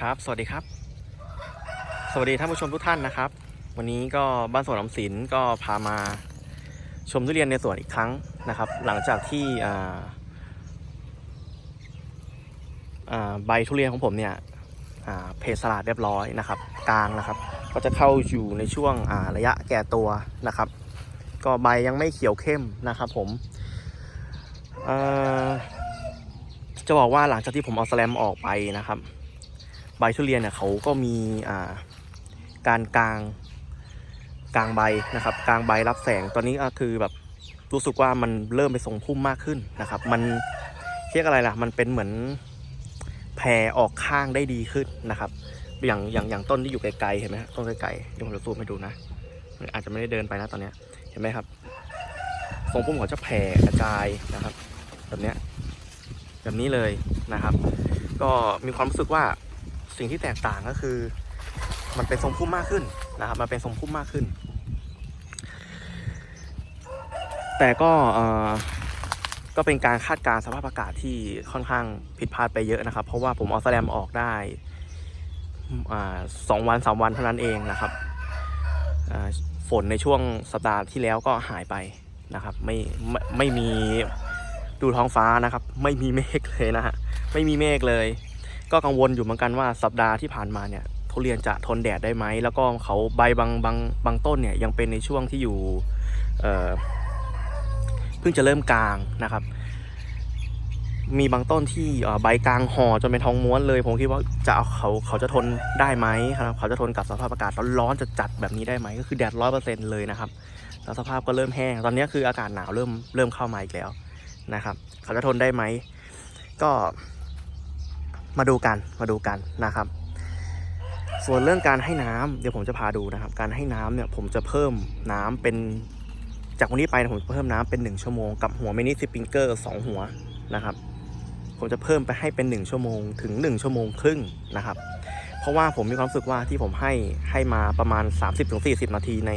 ครับ สวัสดีครับ สวัสดีท่านผู้ชมทุกท่านนะครับ วันนี้ก็บ้านสวนออมสินก็พามาชมทุเรียนในสวนอีกครั้งนะครับ หลังจากที่ใบทุเรียนของผมเนี่ยเพสลาดเรียบร้อยนะครับ กลางนะครับ ก็จะเข้าอยู่ในช่วงระยะแก่ตัวนะครับ ก็ใบยังไม่เขียวเข้มนะครับ ผมจะบอกว่าหลังจากที่ผมเอาแสแลมออกไปนะครับ ใบทุเรียนเนี่ยเขาก็มีการกลางกลางใบนะครับกลางใบรับแสงตอนนี้ก็คือแบบรู้สึกว่ามันเริ่มไปทรงพุ่มมากขึ้นนะครับ มันเรียกอะไรล่ะ มันเป็นเหมือนแผ่ออกข้างได้ดีขึ้นนะครับ อย่างอย่างอย่างต้นที่อยู่ไกลๆเห็นไหมฮะต้นไกลๆเดี๋ยวผมจะซูมให้ดูนะมันอาจจะไม่ได้เดินไปนะตอนนี้เห็นไหมครับทรงพุ่มเขาจะแผ่กระจายนะครับ แบบเนี้ยแบบนี้เลยนะครับ ก็มีความรู้สึกว่า สิ่งที่แตกต่างก็คือ มันเป็นทรงพุ่มมากขึ้นนะครับ มันเป็นทรงพุ่มมากขึ้น แต่ก็เอ่อก็เป็นการคาดการสภาพอากาศที่ค่อนข้างผิดพลาดไปเยอะนะครับ เพราะว่าผมเอาแสลมออกได้สองวันสามวันเท่านั้นเองนะครับฝนในช่วงสัปดาห์ที่แล้วก็หายไปนะครับไม่ไม่ไม่มีดูท้องฟ้านะครับ ไม่มีเมฆเลยนะฮะไม่มีเมฆเลย ก็กังวลอยู่เหมือนกันว่าสัปดาห์ที่ผ่านมาเนี่ยทุเรียนจะทนแดดได้ไหม แล้วก็เขาใบบางบางบางต้นเนี่ยยังเป็นในช่วงที่อยู่เอ่อเพิ่งจะเริ่มกลางนะครับ มีบางต้นที่ใบกลางห่อจนเป็นทองม้วนเลย ผมคิดว่าจะเอาเขาเขาจะทนได้ไหมครับเขาจะทนกับสภาพอากาศร้อนๆจะจัดแบบนี้ได้ไหมก็คือแดดร้อยเปอร์เซ็นต์เลยนะครับแล้วสภาพก็เริ่มแห้ง ตอนนี้คืออากาศหนาวเริ่มเริ่มเข้ามาอีกแล้วนะครับ เขาจะทนได้ไหม ก็ มาดูกันมาดูกันนะครับ ส่วนเรื่องการให้น้ำเดี๋ยวผมจะพาดูนะครับ การให้น้ำเนี่ยผมจะเพิ่มน้ำเป็นจากวันนี้ไปนะผมจะเพิ่มน้ำเป็น 1 ชั่วโมงกับหัวมินิสปริงเกอร์2หัวนะครับ ผมจะเพิ่มไปให้เป็น 1 ชั่วโมงถึง 1 ชั่วโมงครึ่งนะครับ เพราะว่าผมมีความรู้สึกว่าที่ผมให้ให้มาประมาณ 30-40 นาทีใน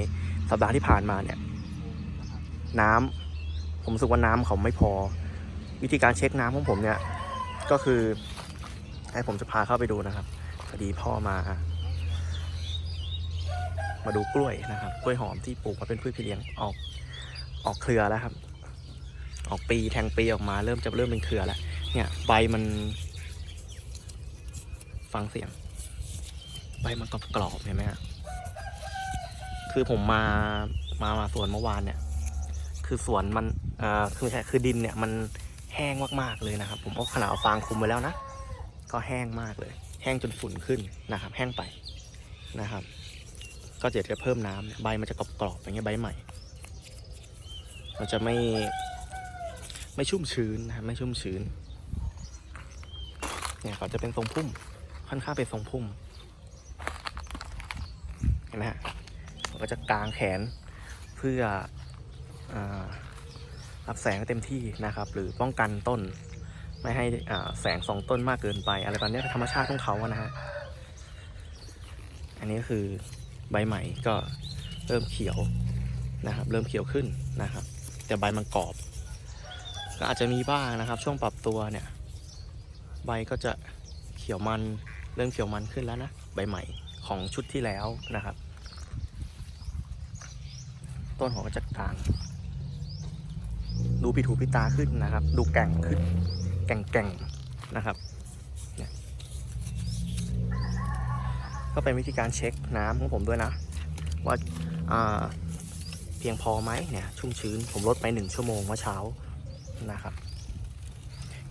สัปดาห์ที่ผ่านมาเนี่ยน้ำผมรู้สึกว่าน้ำเขาไม่พอ วิธีการเช็คน้ำของผมเนี่ยก็คือ ให้ผมจะพาเข้าไปดูนะครับพอดีพ่อมา มาดูกล้วยนะครับ กล้วยหอมที่ปลูกมาเป็นพืชพี่เลี้ยงออกออกเครือแล้วครับ ออกปีแทงปีออกมาเริ่มจะเริ่มเป็นเครือแล้วเนี่ยใบมัน ฟังเสียง ใบมันกรอบกรอบเห็นไหมฮะคือผมมามามาสวนเมื่อวานเนี่ย คือสวนมันอ่อคือไม่ใช่คือดินเนี่ยมันแห้งมากๆเลยนะครับ ผมเอาขนาดฟางคุมไว้แล้วนะ ก็แห้งมากเลย แห้งจนฝุ่นขึ้นนะครับ แห้งไปนะครับ ก็จะจะเพิ่มน้ำใบมันจะกรอบๆอย่างเงี้ยใบใหม่ มันจะไม่ไม่ชุ่มชื้นนะไม่ชุ่มชื้น เนี่ยเขาจะเป็นทรงพุ่ม ค่อนข้างเป็นทรงพุ่ม เห็นไหมฮะมันก็จะกางแขนเพื่ออรับแสงเต็มที่นะครับ หรือป้องกันต้น ไม่ให้แสงสองต้นมากเกินไป อะไรแบบนี้ธรรมชาติของเขาอะนะฮะ อันนี้คือใบใหม่ก็เริ่มเขียวนะครับ เริ่มเขียวขึ้นนะครับ แต่ใบมันกรอบ ก็อาจจะมีบ้างนะครับ ช่วงปรับตัวเนี่ย ใบก็จะเขียวมันเริ่มเขียวมันขึ้นแล้วนะใบใหม่ของชุดที่แล้วนะครับ ต้นหัวก็จะกลาง ดูผิดหูผิดตาขึ้นนะครับ ดูแก่งขึ้น แก่งๆนะครับเนี่ยก็เป็นวิธีการเช็คน้ำของผมด้วยนะ ว่าาเพียงพอไหมเนี่ยชุ่มชื้นผมลดไปหนึ่งชั่วโมงเมื่อเช้านะครับ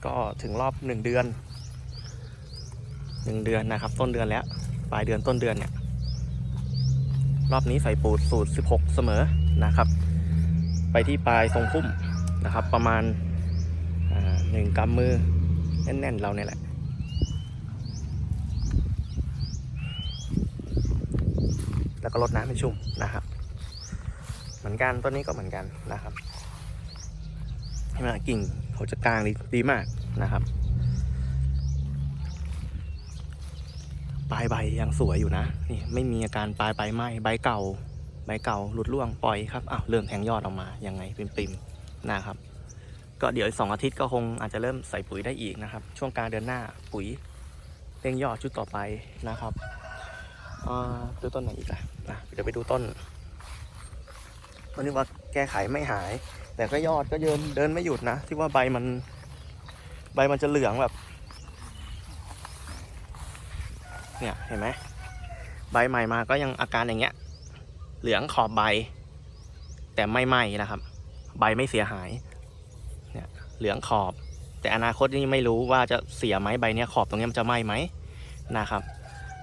ก็ถึงรอบหนึ่งเดือนหนึ่งเดือนนะครับ ต้นเดือนแล้วปลายเดือนต้นเดือนเนี่ยรอบนี้ใส่ปูดสูตร 16 เสมอนะครับ ไปที่ปลายทรงพุ่มนะครับ ประมาณ หนึ่งกำมือ แน่น ๆ เราเนี่ยแหละแล้วก็ลดน้ำให้ชุ่มนะครับ เหมือนกันต้นนี้ก็เหมือนกันนะครับเห็นไหมกิ่งเขาจะกลางดีดีมากนะครับปลายใบยังสวยอยู่นะนี่ไม่มีอาการปลายใบไหม้ใบเก่า ใบเก่าหลุดร่วงปล่อยครับอ้าวเริ่มแทงยอดออกมายังไงปริมๆนะครับ ก็เดี๋ยวอีกสองอาทิตย์ก็คงอาจจะเริ่มใส่ปุ๋ยได้อีกนะครับ ช่วงกลางเดือนหน้าปุ๋ยเร่งยอดชุดต่อไปนะครับดูต้นไหนอีกล่ะอะเดี๋ยวไปดูต้นวันนี้ว่าแก้ไขไม่หาย แต่ก็ยอดก็เดินเดินไม่หยุดนะ ที่ว่าใบมัน ใบมันจะเหลืองแบบ เนี่ยเห็นไหมใบใหม่มาก็ยังอาการอย่างเงี้ย เหลืองขอบใบ แต่ไม่ไหม้นะครับ ใบไม่เสียหาย เหลืองขอบ แต่อนาคตนี่ไม่รู้ว่าจะเสียไหมใบนี้ขอบตรงนี้มันจะไหม้ไหมนะครับ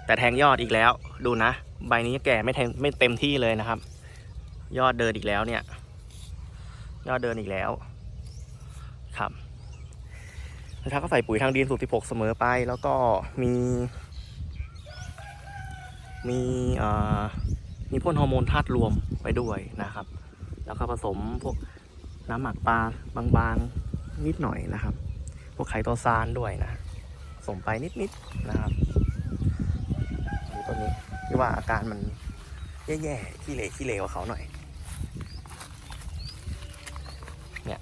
แต่แทงยอดอีกแล้วดูนะ ใบนี้แก่ไม่แทงไม่เต็มที่เลยนะครับ ยอดเดินอีกแล้วเนี่ย ยอดเดินอีกแล้วครับแล้วถ้าก็ใส่ปุ๋ยทางดินสูตร16เสมอไป แล้วก็มี มีเอ่อมีพ่นฮอร์โมนธาตุรวมไปด้วยนะครับ แล้วก็ผสมพวกน้ำหมักปลาบางๆ นิดหน่อยนะครับ พวกไข่ตัวซานด้วยนะสมไปนิดๆนะครับดูตัวนี้ที่ว่าอาการมันแย่ๆขี้เหร่ขี้เหร่กว่าเขาหน่อย เนี่ย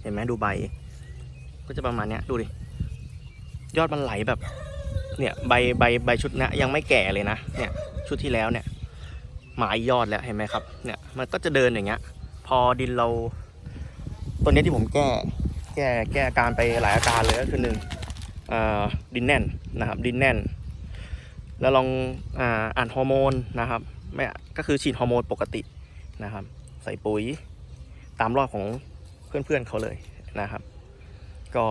เห็นไหมดูใบ ก็จะประมาณเนี้ยดูดิ ยอดมันไหลแบบ เนี่ยใบใบใบชุดนี้ยยังไม่แก่เลยนะ เนี่ยชุดที่แล้วเนี่ย หมายยอดแล้วเห็นไหมครับ เนี่ยมันก็จะเดินอย่างเงี้ย พอดินเรา ตัวนี้ที่ผมแก้แก้แก้อาการไปหลายอาการเลยก็คือหนึ่งดินแน่นนะครับ ดินแน่น แล้วลองอ่าอ่านฮอร์โมนนะครับไม่ก็คือฉีดฮอร์โมนปกตินะครับ ใส่ปุ๋ยตามรอบของเพื่อนๆเขาเลยนะครับ ก็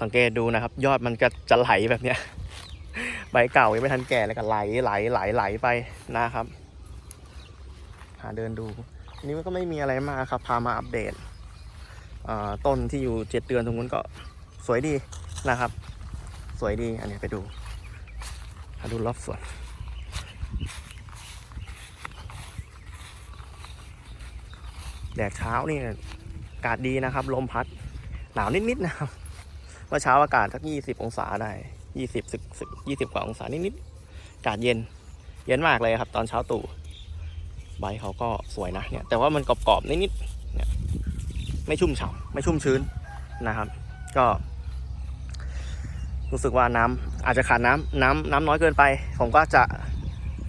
สังเกตดูนะครับ ยอดมันก็จะไหลแบบเนี้ยใบเก่ายังไม่ทันแก่เลยก็ไหลไหลไหลไหลไปนะครับ หาเดินดู อันนี้มันก็ไม่มีอะไรมากครับ พามาอัปเดตต้นที่อยู่เจ็ดเดือนตรงนู้นก็สวยดีนะครับ สวยดีอันนี้ไปดูมาดูรอบสวนแดดเช้านี่อากาศดีนะครับ ลมพัดหนาวนิดๆนะครับเมื่อเช้าอากาศสักยี่สิบองศาได้ยี่สิบสิบยี่สิบกว่าองศานิดๆอากาศเย็น เย็นมากเลยครับ ตอนเช้าตู่ ใบเขาก็สวยนะเนี่ยแต่ว่ามันกรอบๆนิดๆเนี่ยไม่ชุ่มฉ่ำไม่ชุ่มชื้นนะครับ ก็ รู้สึกว่าน้ำอาจจะขาดน้ำน้ำน้ำน้อยเกินไป ผมก็จะ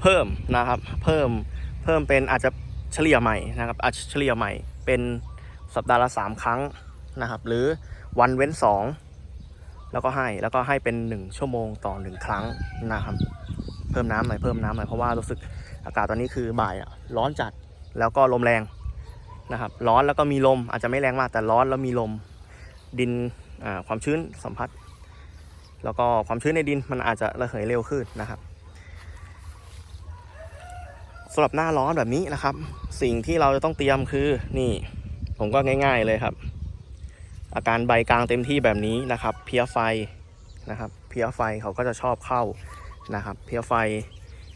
เพิ่มนะครับ เพิ่มเพิ่มเป็นอาจจะเฉลี่ยใหม่นะครับ อาจจะเฉลี่ยใหม่เป็นสัปดาห์ละสามครั้งนะครับ หรือวันเว้นสองแล้วก็ให้แล้วก็ให้เป็นหนึ่งชั่วโมงต่อหนึ่งครั้งนะครับ เพิ่มน้ำหน่อยเพิ่มน้ำหน่อยเพราะว่ารู้สึกอากาศตอนนี้คือบ่ายอะร้อนจัดแล้วก็ลมแรงนะครับ ร้อนแล้วก็มีลมอาจจะไม่แรงมากแต่ร้อนแล้วมีลมดินความชื้นสัมผัส แล้วก็ความชื้นในดินมันอาจจะระเหยเร็วขึ้นนะครับสำหรับหน้าร้อนแบบนี้นะครับ สิ่งที่เราจะต้องเตรียมคือนี่ผมก็ง่าย ๆเลยครับ อาการใบกลางเต็มที่แบบนี้นะครับ เพี้ยไฟนะครับ เพี้ยไฟเขาก็จะชอบเข้า นะครับ เพี้ยไฟ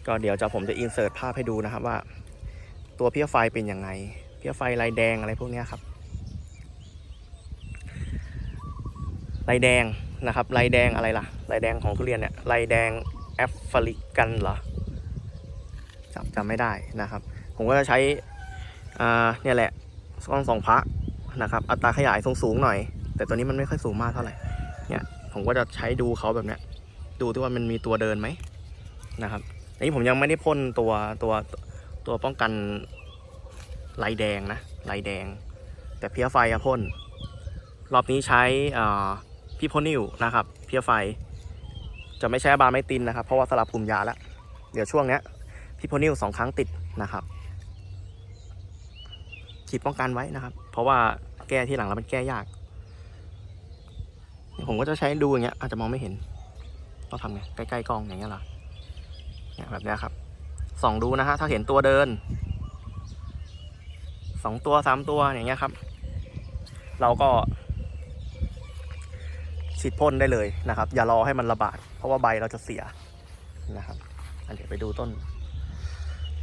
ก็เดี๋ยวจะผมจะอินเสิร์ตภาพให้ดูนะครับว่า ตัวเพี้ยไฟเป็นยังไง เพี้ยไฟลายแดงอะไรพวกนี้ครับลายแดงนะครับลายแดงอะไรล่ะลายแดงของทุเรียนเนี่ยลายแดงแอฟริกันเหรอจำจำไม่ได้นะครับ ผมก็จะใช้อ่าเนี่ยแหละกล้องสองพระนะครับ อัตราขยายสูงสูงหน่อย แต่ตัวนี้มันไม่ค่อยสูงมากเท่าไหร่เนี่ยผมก็จะใช้ดูเขาแบบเนี้ย ดูที่ว่ามันมีตัวเดินไหมนะครับอันนี้ผมยังไม่ได้พ่นตัวตัวตัวป้องกันลายแดงนะลายแดง แต่เพี้ยไฟอะพ่นรอบนี้ใช้พี่พนิวนะครับ เพียไฟ จะไม่ใช้บาร์ไมตินนะครับ เพราะว่าสลับกลุ่มยาแล้ว เดี๋ยวช่วงเนี้ยพี่พนิวสองครั้งติดนะครับฉีดป้องกันไว้นะครับ เพราะว่าแก้ที่หลังแล้วมันแก้ยากผมก็จะใช้ดูอย่างเงี้ยอาจจะมองไม่เห็น ต้องทำไงใกล้ๆกล้องอย่างเงี้ยหรอเนี่ยแบบเนี้ยครับส่องดูนะฮะถ้าเห็นตัวเดินสองตัวสามตัวอย่างเงี้ยครับ เราก็ ฉีดพ่นได้เลยนะครับ อย่ารอให้มันระบาด เพราะว่าใบเราจะเสียนะครับอันเดี๋ยวไปดูต้น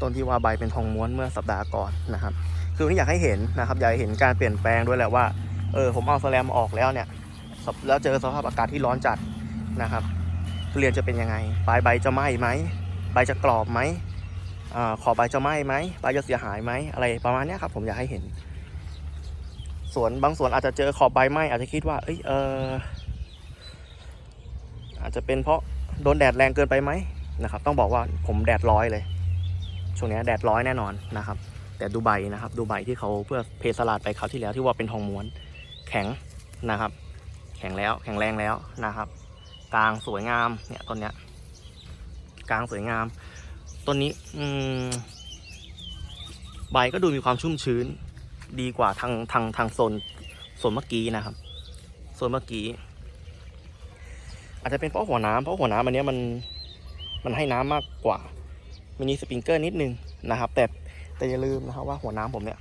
ต้นที่ว่าใบเป็นทองม้วนเมื่อสัปดาห์ก่อนนะครับ คือวันนี้อยากให้เห็นนะครับ อยากให้เห็นการเปลี่ยนแปลงด้วยแหละว่าเออผมเอาแสแลมออกแล้วเนี่ยแล้วเจอสภาพอากาศที่ร้อนจัดนะครับ ทุเรียนจะเป็นยังไงปลายใบจะไหม้ไหมใบจะกรอบไหมอขอบใบจะไหม้ไหมใบจะเสียหายไหมอะไรประมาณนี้ครับ ผมอยากให้เห็นสวนบางสวนอาจจะเจอขอบใบไหม้อาจจะคิดว่า เอ้ยเอออาจจะเป็นเพราะโดนแดดแรงเกินไปไหมนะครับ ต้องบอกว่าผมแดดร้อยเลย ช่วงนี้แดดร้อยแน่นอนนะครับ แต่ดูใบนะครับดูใบที่เขาเพื่อเพสลาดไปคราที่แล้วที่ว่าเป็นทองม้วน แข็งนะครับ แข็งแล้วแข็งแรงแล้วนะครับ กลางสวยงามเนี่ยต้นเนี้ยกลางสวยงามต้นนี้อืมใบก็ดูมีความชุ่มชื้น ดีกว่าทางทางทางโซนโซนเมื่อกี้นะครับโซนเมื่อกี้ อาจจะเป็นเพราะหัวน้ำเพราะหัวน้ำอันเนี้ยมันมันให้น้ำมากกว่ามินิสปริงเกอร์นิดนึงนะครับ แต่แต่อย่าลืมนะครับว่าหัวน้ำผมเนี่ย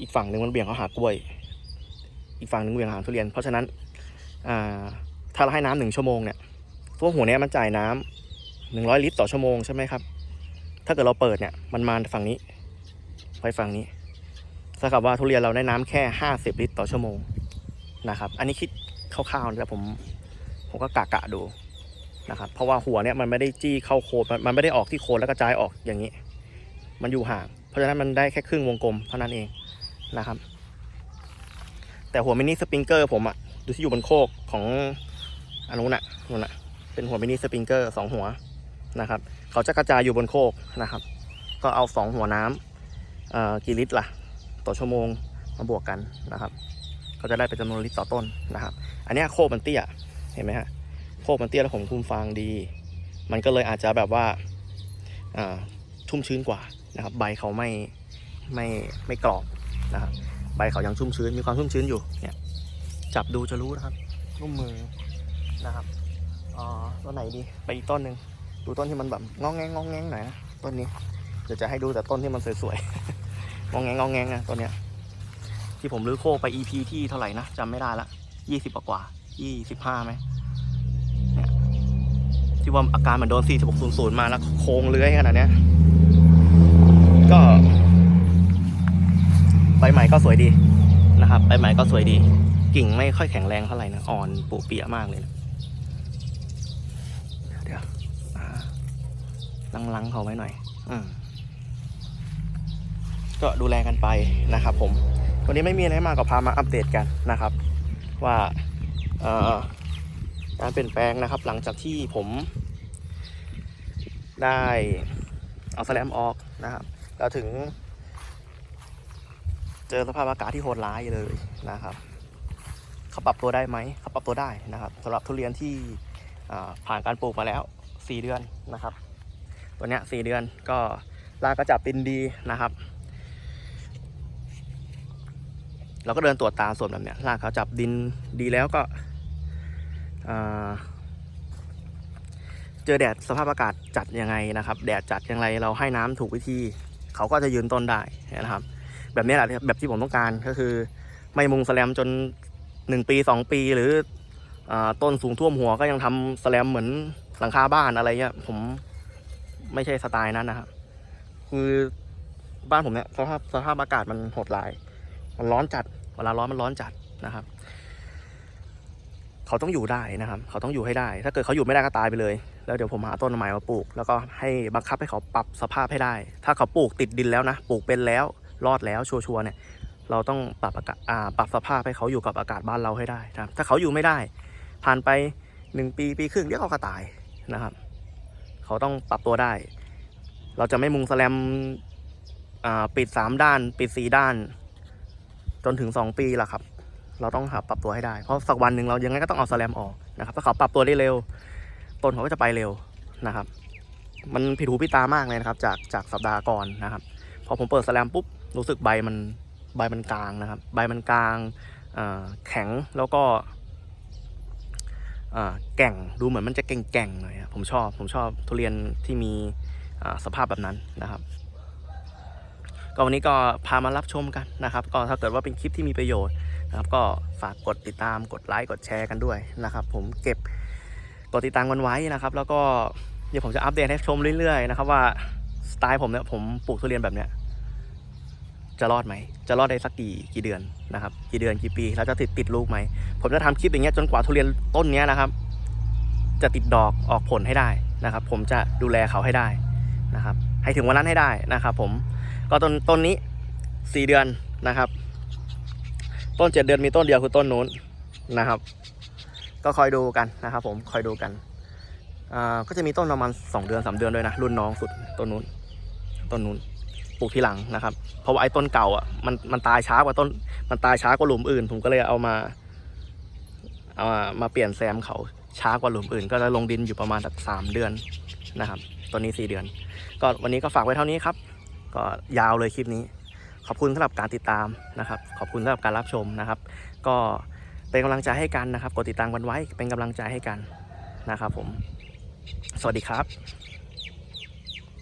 อีกฝั่งหนึ่งมันเบี่ยงเขาหากล้วย อีกฝั่งหนึ่งเบี่ยงหาทุเรียน เพราะฉะนั้นอ่า ถ้าเราให้น้ำหนึ่งชั่วโมงเนี่ยตัวหัวเนี้ยมันจ่ายน้ำหนึ่งร้อยลิตรต่อชั่วโมงใช่ไหมครับ ถ้าเกิดเราเปิดเนี่ยมันมาฝั่งนี้ ไปฝั่งนี้ถ้ากับว่าทุเรียนเราได้น้ำแค่ห้าสิบลิตรต่อชั่วโมงนะครับ อันนี้คิดคร่าวๆนะแต่ผมผมก็กะกะดูนะครับ เพราะว่าหัวเนี่ยมันไม่ได้จี้เข้าโคนมันมันไม่ได้ออกที่โคนแล้วกระจายออกอย่างนี้ มันอยู่ห่าง เพราะฉะนั้นมันได้แค่ครึ่งวงกลมเท่านั้นเองนะครับ แต่หัวมินิสปริงเกอร์ผมอะดูที่อยู่บนโคกของ อันนู้นอะนู้นอะเป็นหัวมินิสปริงเกอร์สองหัวนะครับ เขาจะกระจายอยู่บนโคกนะครับ ก็เอาสองหัวน้ำเอ่อกี่ลิตรล่ะ ต่อชั่วโมงมาบวกกันนะครับก็จะได้เป็นจำนวนลิตรต่อต้นนะครับ อันนี้โคกมันเตี้ย เห็นไหมฮะ โคกมันเตี้ยแล้วผมคุมฟางดี มันก็เลยอาจจะแบบว่าอ่าชุ่มชื้นกว่านะครับ ใบเขาไม่ไม่ไม่กรอบนะครับ ใบเขายังชุ่มชื้น มีความชุ่มชื้นอยู่ เนี่ย จับดูจะรู้นะครับนุ่มมือ นะครับอ๋อต้นไหนดีไปอีกต้นหนึ่งดูต้นที่มันแบบงองแงงงองแงงหน่อยนะต้นนี้เดี๋ยวจะให้ดูแต่ต้นที่มันสวยๆงองแงงงองแงงอะต้นเนี้ยที่ผมรื้อโคกไป EP ที่เท่าไหร่นะจำไม่ได้ละยี่สิบกว่ายี่สิบห้าไหมเนี่ยที่ว่าอาการเหมือนโดน4600มาแล้วโค้งเลื้อยขนาดเนี้ยก็ใบใหม่ก็สวยดีนะครับใบใหม่ก็สวยดี กิ่งไม่ค่อยแข็งแรงเท่าไหร่นะอ่อนปูเปียมากเลยนะเดี๋ยวอ่า ลังลังๆเขาไว้หน่อยอก็ดูแลกันไปนะครับ ผม วันนี้ไม่มีอะไรมากก็พามาอัปเดตกันนะครับ ว่าการเปลี่ยนแปลงนะครับ หลังจากที่ผมได้เอาสแลมออกนะครับแล้วถึง เจอสภาพอากาศที่โหดร้ายเลยนะครับเขาปรับตัวได้ไหมเขาปรับตัวได้นะครับสำหรับทุเรียนที่ผ่านการปลูกมาแล้ว 4 เดือนนะครับ ตัวเนี้ย4เดือนก็ลากกระจับตินดีนะครับ เราก็เดินตรวจตาส่วนแบบเนี้ยลากเขาจับดินดีแล้วก็เจอแดดสภาพอากาศจัดยังไงนะครับ แดดจัดยังไงเราให้น้ำถูกวิธีเขาก็จะยืนต้นได้นะครับ แบบนี้แหละแบบที่ผมต้องการก็คือ ไม่มุงสแลมจนหนึ่งปีสองปีหรืออต้นสูงท่วมหัวก็ยังทำสแลมเหมือนหลังคาบ้านอะไรเงี้ยผม ไม่ใช่สไตล์นั้นนะครับคือบ้านผมเนี่ยสภาพสภาพอากาศมันโหดร้าย มันร้อนจัด เวลาร้อนมันร้อนจัดนะครับ เขาต้องอยู่ได้นะครับ เขาต้องอยู่ให้ได้ ถ้าเกิดเขาอยู่ไม่ได้ก็ตายไปเลย แล้วเดี๋ยวผมหาต้นใหม่มาปลูก แล้วก็ให้บังคับให้เขาปรับสภาพให้ได้ ถ้าเขาปลูกติดดินแล้วนะ ปลูกเป็นแล้ว รอดแล้วชัวร์ๆเนี่ย เราต้องปรับอากาศปรับสภาพให้เขาอยู่กับอากาศบ้านเราให้ได้นะครับ ถ้าเขาอยู่ไม่ได้ ผ่านไปหนึ่งปีปีครึ่งเดี๋ยวเขาก็ตายนะครับ เขาต้องปรับตัวได้ เราจะไม่มุงสแลมปิดสามด้าน ปิดสี่ด้าน จนถึงสองปีละครับ เราต้องหาปรับตัวให้ได้ เพราะสักวันหนึ่งเรายังไงก็ต้องเอาสแลมออกนะครับ ถ้าเขาปรับตัวได้เร็ว ต้นเขาก็จะไปเร็วนะครับ มันผิดหูผิดตามากเลยนะครับ จากจากสัปดาห์ก่อนนะครับ พอผมเปิดสแลมปุ๊บรู้สึกใบมันใบมันกลางนะครับ ใบมันกลางแข็งแล้วก็ แก่งดูเหมือนมันจะแก่งๆหน่อยผมชอบผมชอบทุเรียนที่มีสภาพแบบนั้นนะครับ ก็วันนี้ก็พามารับชมกันนะครับ ก็ถ้าเกิดว่าเป็นคลิปที่มีประโยชน์นะครับ ก็ฝากกดติดตามกดไลค์กดแชร์กันด้วยนะครับ ผมเก็บกดติดตามกันไว้นะครับ แล้วก็เดี๋ยวผมจะอัปเดตให้ชมเรื่อยๆนะครับว่าสไตล์ผมเนี่ยผมปลูกทุเรียนแบบเนี้ย จะรอดไหม จะรอดได้สักกี่กี่เดือนนะครับ กี่เดือนกี่ปี แล้วจะติดติดลูกไหม ผมจะทำคลิปอย่างเงี้ยจนกว่าทุเรียนต้นเนี้ยนะครับ จะติดดอกออกผลให้ได้นะครับ ผมจะดูแลเขาให้ได้นะครับ ให้ถึงวันนั้นให้ได้นะครับ ผม ก็ต้นต้นนี้สี่เดือนนะครับ ต้นเจ็ดเดือนมีต้นเดียวคือต้นนู้นนะครับ ก็คอยดูกันนะครับ ผมคอยดูกันอ่าก็จะมีต้นประมาณสองเดือนสามเดือนด้วยนะรุ่นน้องสุดต้นนู้นต้นนู้น ปลูกทีหลังนะครับ เพราะว่าไอ้ต้นเก่าอะมันมันตายช้ากว่าต้น มันตายช้ากว่าหลุมอื่น ผมก็เลยเอามาเอามามาเปลี่ยนแซมเขาช้ากว่าหลุมอื่น ก็จะลงดินอยู่ประมาณสักสามเดือนนะครับตัวนี้สี่เดือน ก็วันนี้ก็ฝากไว้เท่านี้ครับ ก็ยาวเลยคลิปนี้ ขอบคุณสำหรับการติดตามนะครับ ขอบคุณสำหรับการรับชมนะครับ ก็เป็นกำลังใจให้กันนะครับ กดติดตามกันไว้เป็นกำลังใจให้กันนะครับผม สวัสดีครับ